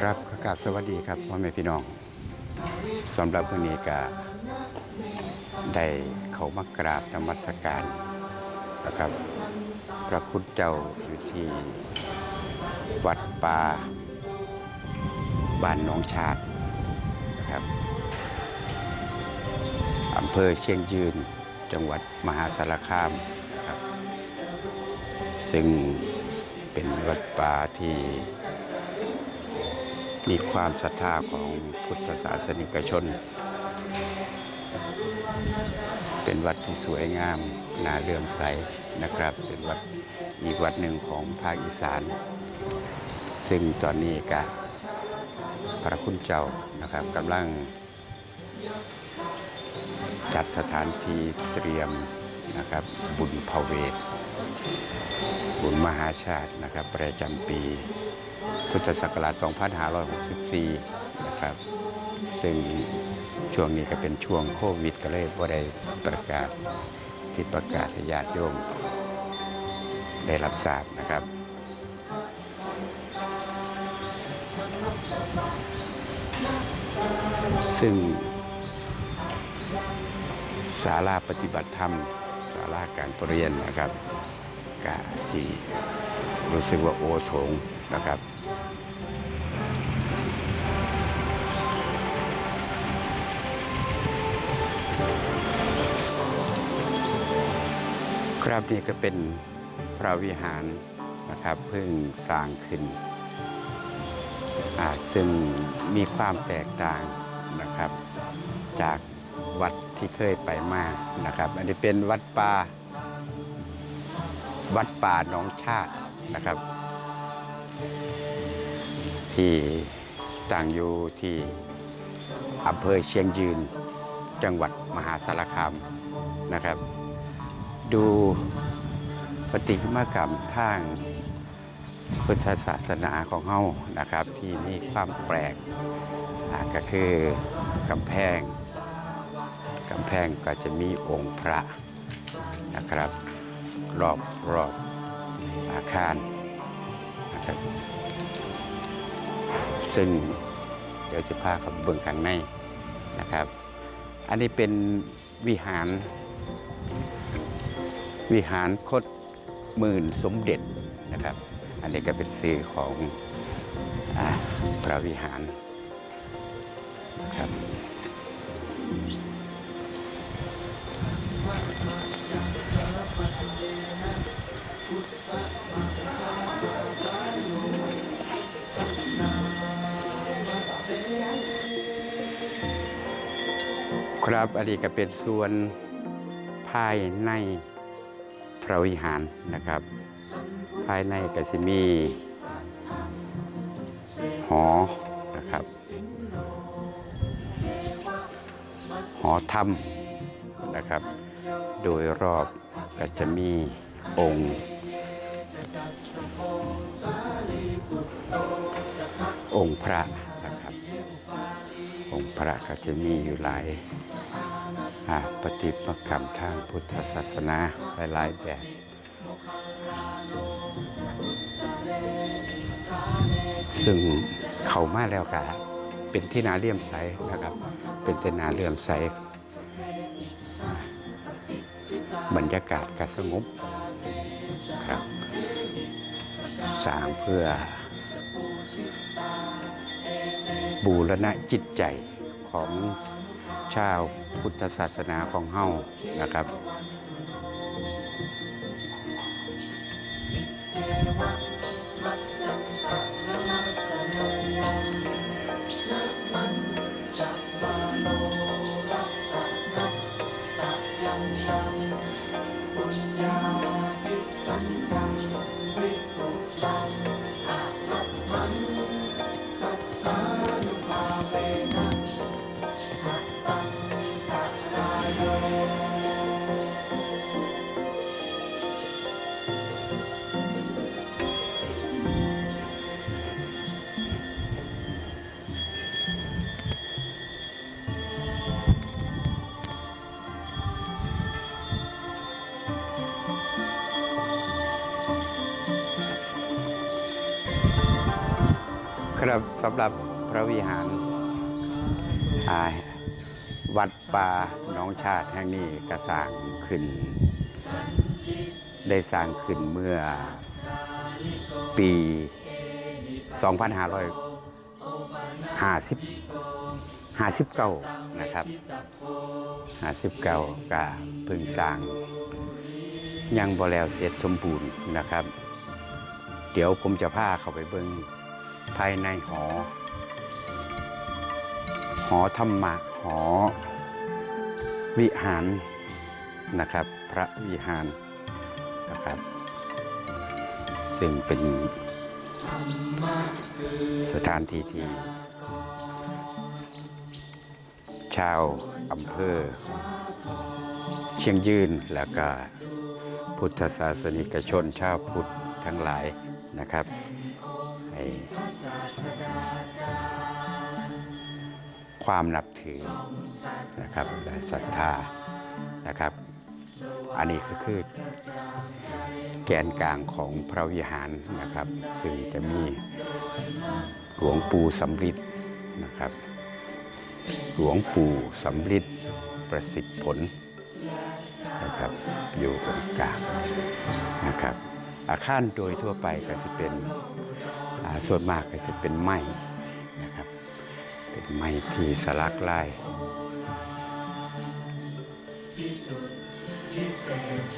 ครับสวัสดีครับพ่อแม่พี่น้องสำหรับวันนี้ก็ได้เขามากราบนมัสการนะครับ พระพุทธเจ้าอยู่ที่วัดป่าบ้านหนองชาตินะครับอำเภอเชียงยืนจังหวัดมหาสารคามนะครับ ซึ่งเป็นวัดป่าที่ มีความศรัทธาของพุทธศาสนิกชน เป็นวัดที่สวยงามน่าเลื่อมใสนะครับ เป็นวัดอีกวัดหนึ่งของภาคอีสาน ซึ่งตอนนี้ก็พระคุณเจ้านะครับกำลังจัดสถานที่เตรียมนะครับบุญพเวทบุญมหาชาตินะครับ ประจำปี พุทธศักราช 2564 นะครับ ซึ่งช่วงนี้ก็เป็นช่วงโควิดก็เลยบ่ได้ประกาศที่ประกาศให้ญาติโยมได้รับทราบนะครับซึ่งศาลาปฏิบัติธรรมศาลาการประเรียนนะครับ กะสีรู้สึกว่าโอโถงนะครับครับนี่ก็เป็นพระวิหารนะครับเพิ่งสร้างขึ้นซึ่งมีความแตกต่างนะครับ จากวัดที่เคยไปมากนะครับ อันนี้เป็นวัดป่า วัดป่าหนองชาตินะครับ ที่ตั้งอยู่ที่อำเภอเชียงยืน จังหวัดมหาสารคามนะครับ ดูปฏิมากรรมทางพุทธศาสนาของเฮานะครับ ที่มีความแปลกก็คือกำแพงกำแพงก็จะมีองค์พระนะครับ รอบรอบอาคารนะครับซึ่งเดี๋ยวจะพาเขาเบิ่งข้างในนะครับ อันนี้เป็นวิหาร วิหารคดหมื่นสมเด็จนะครับ อันนี้ก็เป็นสื่อของอพระวิหารนะครับ ครับอันนี้ก็เป็นส่วนภายในพระวิหารนะครับ ภายในก็จะมีหอนะครับ หอธรรมนะครับ โดยรอบก็จะมีองค์องค์พระนะครับ องค์พระก็จะมีอยู่หลาย ปฏิมากรรมทางพุทธศาสนาหลายๆแบบซึ่งเขามาแล้วกะเป็นที่นาเลี่ยมใสนะครับ เป็นที่นาเลี่ยมใสบรรยากาศก็สงบครับสร้างเพื่อ บูรณะจิตใจของ ชาวพุทธศาสนาของเฮานะครับเจวะมัจจันตะ ครับสำหรับพระวิหารวัดป่าน้องชาติแห่งนี้ก็สร้างขึ้น ได้สร้างขึ้นเมื่อปี 2550 59 นะครับ 59ก็เพิ่งสร้าง ยังบ่แล้วเสร็จสมบูรณ์นะครับ เดี๋ยวผมจะพาเข้าไปเบิ่ง ภายในหอ หอธรรมะหอ วิหารนะครับ พระวิหารนะครับ ซึ่งเป็นสถานที่ที่ ชาวอำเภอ เชียงยืนแล้วก็พุทธศาสนิกชนชาวพุทธทั้งหลายนะครับ ให้ความนับถือนะครับและศรัทธานะครับ อันนี้ก็คือแกนกลางของพระวิหารนะครับ ซึ่งจะมีหลวงปู่สำริดนะครับ หลวงปู่สำริดประสิทธิ์ผลนะครับอยู่ตรงกลางนะครับ อาคารโดยทั่วไปก็จะเป็น ส่วนมากก็จะเป็นไม้นะครับ เป็นไม้ที่สลักลาย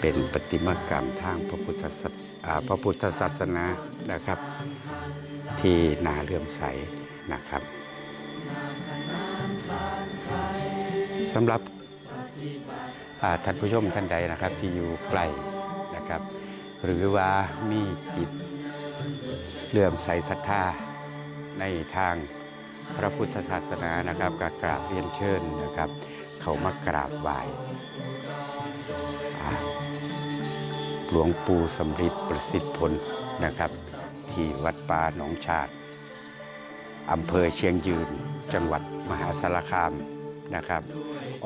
เป็นประติมากรรมทางพระพุทธศาสพระพุทธศาสนานะครับ ที่น่าเลื่อมใสนะครับสำหรับท่านผู้ชมท่านใดนะครับที่อยู่ใกลนะครับ หรือว่ามีจิต เลื่อมใสศรัทธาในทางพระพุทธศาสนานะครับก็กราบเรียนเชิญนะครับ เขามากราบไหว้หลวงปู่สำริดประสิทธิ์ผลนะครับ ที่วัดป่าหนองชาติอำเภอเชียงยืนจังหวัดมหาสารคามนะครับ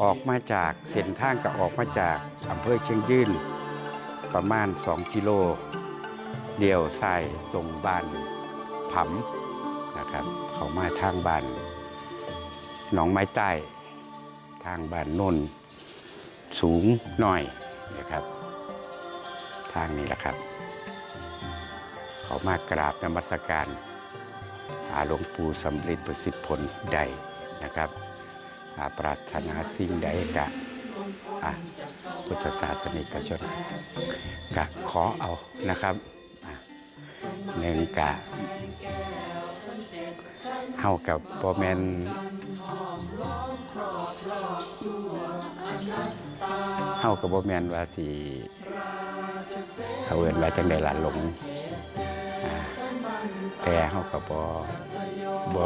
ออกมาจากเส้นทางก็ออกมาจากอำเภอเชียงยืนประมาณ 2 กิโล เดียวใส่ตรงบ้านผำนะครับเขามาทางบ้านหนองไม้ใต้ทางบ้านโนนสูงหน่อยนะครับ ทางนี้แหละครับ เขามากราบนมัสการหาหลวงปู่สำริดประสิทธิผลใดนะครับอาปรารถนาสิ่งใดกะอะพุทธศาสนิกชนกะขอเอานะครับ หนึ่งกะเฮากับโปแมนเฮากับโปแมนว่าสีเขาเอินว่าจังใดหลานหลงแต่เฮากับบ่บ่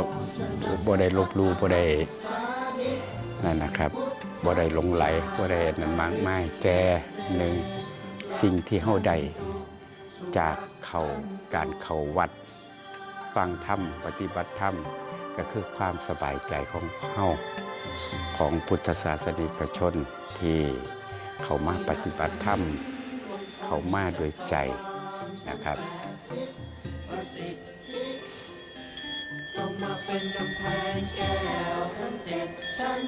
บ่ได้ลบลู่บ่ได้นั่นนะครับบ่ได้หลงไหลบ่ได้นั่นมากมายแต่หนึ่งสิ่งที่เฮาได้จากเขา การเข้าวัด ฟังธรรม ปฏิบัติธรรม ก็คือความสบายใจของเฮาของพุทธศาสนิกชนที่เขามาปฏิบัติธรรม เขามาโดยใจนะครับจงมาเป็นกำแพงแก้วทั้งเจ็ดชั้น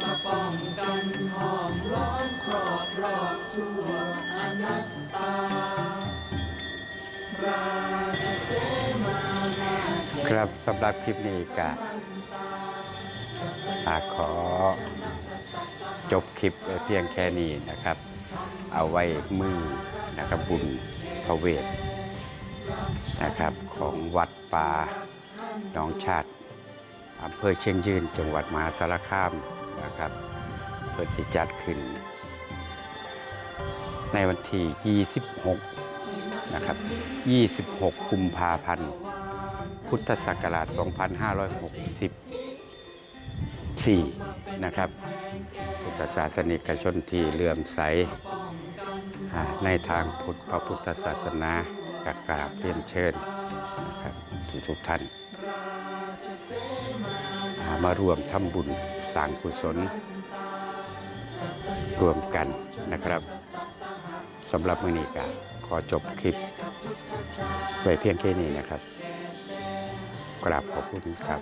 มาป้องกันหอมล้อมครอบรอบทั่วอนัตตา ครับสำหรับคลิปนี้ก็ขอจบคลิปเพียงแค่นี้นะครับ เอาไว้มือนะครับบุญพระเวทนะครับของวัดป่าหนองชาติอำเภอเชียงยืนจังหวัดมหาสารคามนะครับเพื่อจัดขึ้น ในวันที่ 26 นะครับ 26 กุมภาพันธ์ พุทธศักราช 2564 นะครับ พุทธศาสนิกชนที่เลื่อมใสในทางพุทธพระพุทธศาสนากกราบเรียนเชิญนะครับทุกทุกท่าน มารวมทำบุญสร้างกุศลรวมกันนะครับสำหรับมือนี้ก็ ขอจบคลิปไว้เพียงแค่นี้นะครับกราบขอบคุณครับ